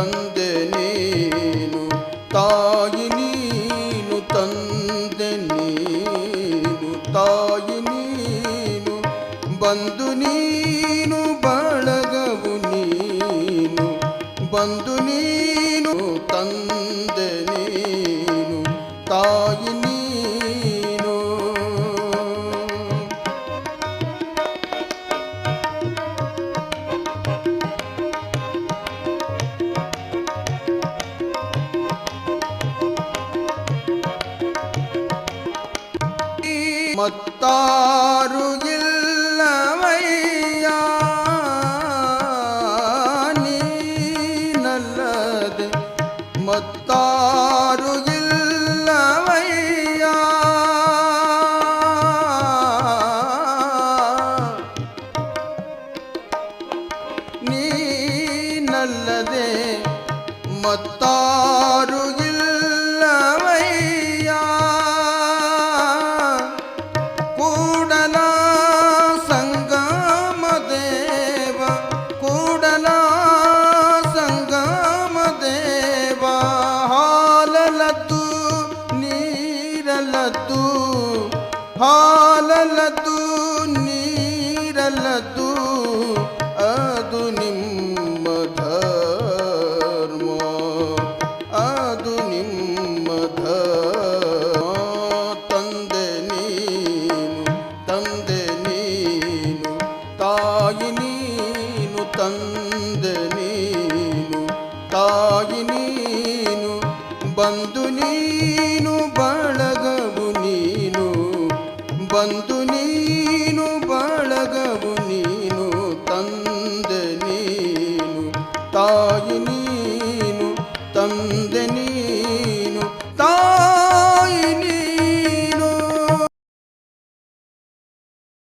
ತಂದೆ ನೀನು, ತಾಯಿ ನೀನು ತಂದೆ ನೀನು, ತಾಯಿ ನೀನು ಬಂದು ನೀನು, ಬಳಗವು ನೀನು ಬಂದು ನೀನು, ತಂದೆ ನೀನು, ತಾಯಿ ನೀನು. மத்தாரு இல்லவையானி நல்லது. மத்தாரு இல்லவையா? நீ நல்லதே. மத்தார் ನೀರಲತು ಹಾಲಲ್ಲದು ನೀರಲ್ಲದು ಅದು ನಿಮ್ಮ ಧರ್ಮ, ಅದು ನಿಮ್ಮ ಧರ್ಮ. ತಂದೆ ನೀನು ತಂದೆ ನೀನು, ತಾಯಿ ನೀನು, ತಂದೆ ನೀನು, ತಾಯಿ ನೀನು ಬಂದು ನೀನು. ನೀನು ಬಳಗವು ನೀನು